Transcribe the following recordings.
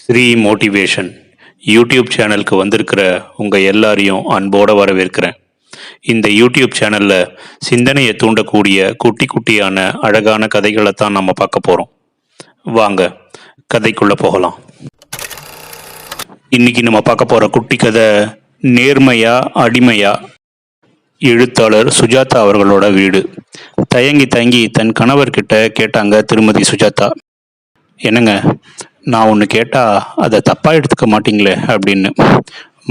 Sri motivation YouTube சேனலுக்கு வந்திருக்கிற உங்கள் எல்லாரையும் அன்போடு வரவேற்கிறேன். இந்த யூடியூப் சேனலில் சிந்தனையை தூண்டக்கூடிய குட்டி குட்டியான அழகான கதைகளை தான் நம்ம பார்க்க போகிறோம் வாங்க கதைக்குள்ளே போகலாம். இன்னைக்கு நம்ம பார்க்க போகிற குட்டி கதை நேர்மையா அடிமையா? எழுத்தாளர் சுஜாதா அவர்களோட வீடு. தயங்கி தயங்கி தன் கணவர்கிட்ட கேட்டாங்க திருமதி சுஜாதா. என்னங்க நான் ஒன்று கேட்டால் அதை தப்பாக எடுத்துக்க மாட்டீங்களே அப்படின்னு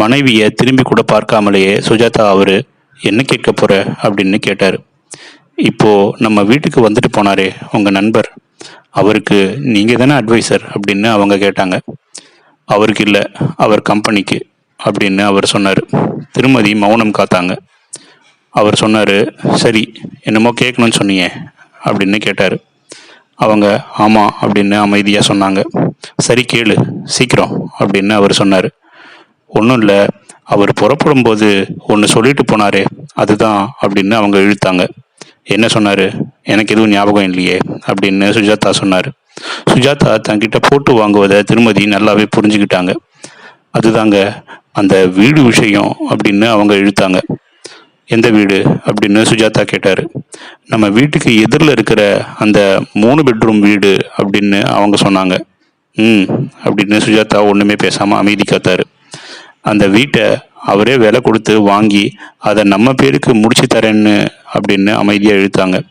மனைவியை திரும்பி கூட பார்க்காமலேயே சுஜாதா அவர் என்ன கேட்க போகிற அப்படின்னு கேட்டார். இப்போது நம்ம வீட்டுக்கு வந்துட்டு போனாரே உங்கள் நண்பர். அவருக்கு நீங்கள் தானே அட்வைசர் அப்படின்னு அவங்க கேட்டாங்க. அவருக்கு இல்லை அவர் கம்பெனிக்கு அப்படின்னு அவர் சொன்னார். திருமதி மௌனம் காத்தாங்க. அவர் சொன்னார் சரி என்னமோ கேட்கணும்னு சொன்னீங்க அப்படின்னு கேட்டார். அவங்க ஆமாம் அப்படின்னு அமைதியாக சொன்னாங்க. சரி கேளு சீக்கிரம் அப்படின்னு அவர் சொன்னார். ஒன்றும் இல்லை அவர் புறப்படும் போது ஒன்று சொல்லிட்டு போனாரு அதுதான் அப்படின்னு அவங்க இழுத்தாங்க. என்ன சொன்னார்? எனக்கு எதுவும் ஞாபகம் இல்லையே அப்படின்னு சுஜாதா சொன்னார். சுஜாதா தன்கிட்ட போட்டு வாங்குவதை திருமதி நல்லாவே புரிஞ்சுக்கிட்டாங்க. அதுதாங்க அந்த வீடு விஷயம் அப்படின்னு அவங்க இழுத்தாங்க. எந்த வீடு அப்படின்னு சுஜாதா கேட்டார். நம்ம வீட்டுக்கு எதிரில் இருக்கிற அந்த மூணு பெட்ரூம் வீடு அப்படின்னு அவங்க சொன்னாங்க. ம் அப்படின்னு சுஜாதா ஒன்றுமே பேசாமல் அமைதி காத்தார். அந்த வீட்டை அவரே விலை கொடுத்து வாங்கி அதை நம்ம பேருக்கு முடிச்சு தரேன்னு அப்படின்னு அமைதியாக இழுத்தாங்க.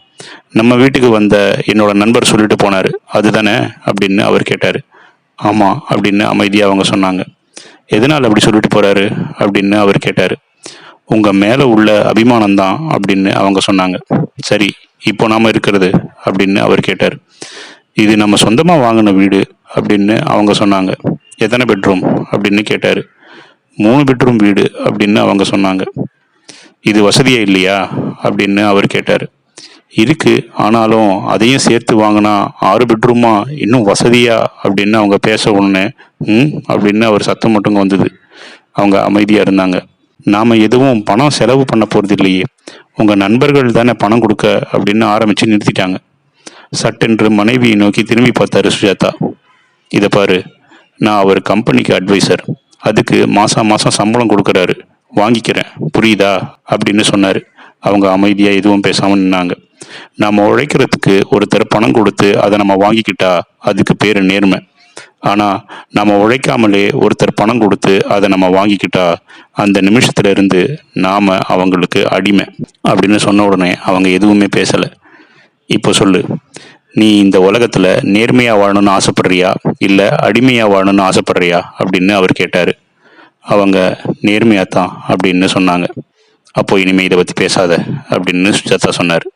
நம்ம வீட்டுக்கு வந்த என்னோட நண்பர் சொல்லிட்டு போனார். அதுதானே? அப்படின்னு அவர் கேட்டார். ஆமாம் அப்படின்னு அமைதியாக அவங்க சொன்னாங்க. எதனால் அப்படி சொல்லிட்டு போகிறாரு அப்படின்னு அவர் கேட்டார். உங்கள் மேலே உள்ள அபிமானம் தான் அப்படின்னு அவங்க சொன்னாங்க. சரி இப்போ நாம இருக்கிறது அப்படின்னு அவர் கேட்டார். இது நம்ம சொந்தமாக வாங்கின வீடு அப்படின்னு அவங்க சொன்னாங்க. எத்தனை பெட்ரூம் அப்படின்னு கேட்டார். மூணு பெட்ரூம் வீடு அப்படின்னு அவங்க சொன்னாங்க. இது வசதியா இல்லையா அப்படின்னு அவர் கேட்டார். இருக்கு ஆனாலும் அதையும் சேர்த்து வாங்கினா ஆறு பெட்ரூமா இன்னும் வசதியா அப்படின்னு அவங்க பேச உடனே ம் அப்படின்னு அவர் சத்தம் மட்டும் வந்தது அவங்க அமைதியாக இருந்தாங்க. நாம் எதுவும் பணம் செலவு பண்ண போகிறது இல்லையே உங்கள் நண்பர்கள் தானே பணம் கொடுக்க அப்படின்னு ஆரம்பித்து நிறுத்திட்டாங்க. சட்டென்று மனைவியை நோக்கி திரும்பி பார்த்தாரு சுஜாதா. இதை பாரு நான் அவர் கம்பெனிக்கு அட்வைசர் அதுக்கு மாதம் மாதம் சம்பளம் கொடுக்குறாரு. வாங்கிக்கிறேன். புரியுதா? அப்படின்னு சொன்னார். அவங்க அமைதியாக எதுவும் பேசாமல் நின்னாங்க. நம்ம உழைக்கிறதுக்கு ஒருத்தர் பணம் கொடுத்து அதை நம்ம வாங்கிக்கிட்டா அதுக்கு பேர் நேர்மை. ஆனால் நம்ம உழைக்காமலே ஒருத்தர் பணம் கொடுத்து அதை நம்ம வாங்கிக்கிட்டா அந்த நிமிஷத்துல இருந்து நாம் அவங்களுக்கு அடிமை அப்படின்னு சொன்ன உடனே அவங்க எதுவுமே பேசலை. இப்போ சொல்லு நீ இந்த உலகத்தில் நேர்மையாக வாழணும்னு ஆசைப்படுறியா? இல்லை அடிமையாக வாழணும்னு ஆசைப்படுறியா? அப்படின்னு அவர் கேட்டார். அவங்க நேர்மையாக தான் அப்படின்னு சொன்னாங்க. அப்போ இனிமேல் இதை பற்றி பேசாத அப்படின்னு சுஜாதா சொன்னார்.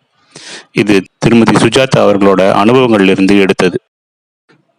இது திருமதி சுஜாதா அவர்களோட அனுபவங்கள்லேருந்து எடுத்தது.